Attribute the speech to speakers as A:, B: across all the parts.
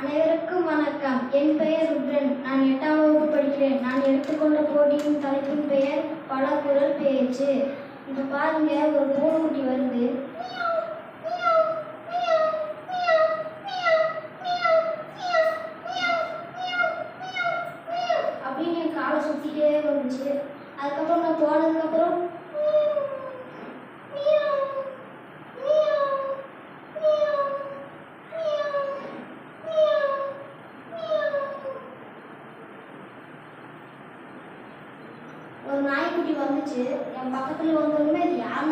A: அனைவருக்கும் வணக்கம். என் பெயர் ருத்ரன். நான் எட்டாம் வகுப்பு படிக்கிறேன். நான் எடுத்துக்கொண்ட போட்டியின் தலைப்பின் பெயர் பலகுரல் பேச்சு. இப்போ பாருங்க ஒரு பூனைக்குட்டி வருது. அப்படின்னு என் காலை சுற்றிட்டே வந்துச்சு. அதுக்கப்புறம் நான் போனதுக்கப்புறம் ஒரு நாய்க்குட்டி வந்துச்சு. என் பக்கத்துல வந்தோடனே அது யார்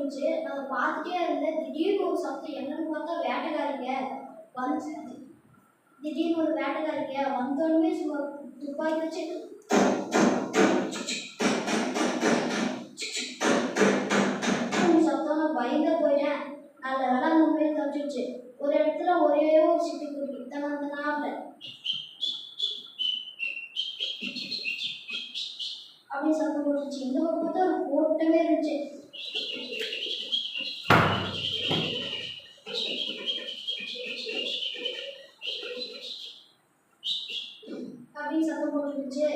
A: இருந்துச்சு. நான் பார்த்துட்டே இருந்தேன். திடீர்னு ஒரு சத்தம் என்னன்னு பார்த்தா வேட்டைக்காரிங்க வந்து திடீர்னு ஒரு வேட்டைக்காரிங்க வந்தோடனே சும்மா துப்பாக்கி வச்சு சத்தம் நான் பயந்தே போயிட்டேன். நல்ல வேலை அந்த உண்மையை தப்பிச்சிருச்சு. ஒரு இடத்துல ஒரே ஒரு சிட்டுக்குருவி தான் அந்த நாவல. அப்படி சத்தம் போட்டுச்சு. இந்த பக்கம் பார்த்தா ஒரு கூட்டமே இருந்துச்சு அப்படின்னு சத்தம் போட்டுருந்துச்சு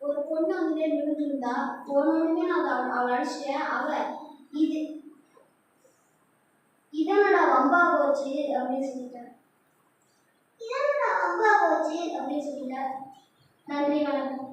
A: ஒரு பொண்ணு வந்துட்டே நின்றுட்டு போனோடனே நான் அதை அவளை அடிச்சிட்டேன். அவ இது இதனடா வம்பா போச்சு அப்படின்னு சொல்லிட்டேன் இதனடா வம்பா போச்சு அப்படின்னு சொல்லிட்டேன் நன்றி வணக்கம்.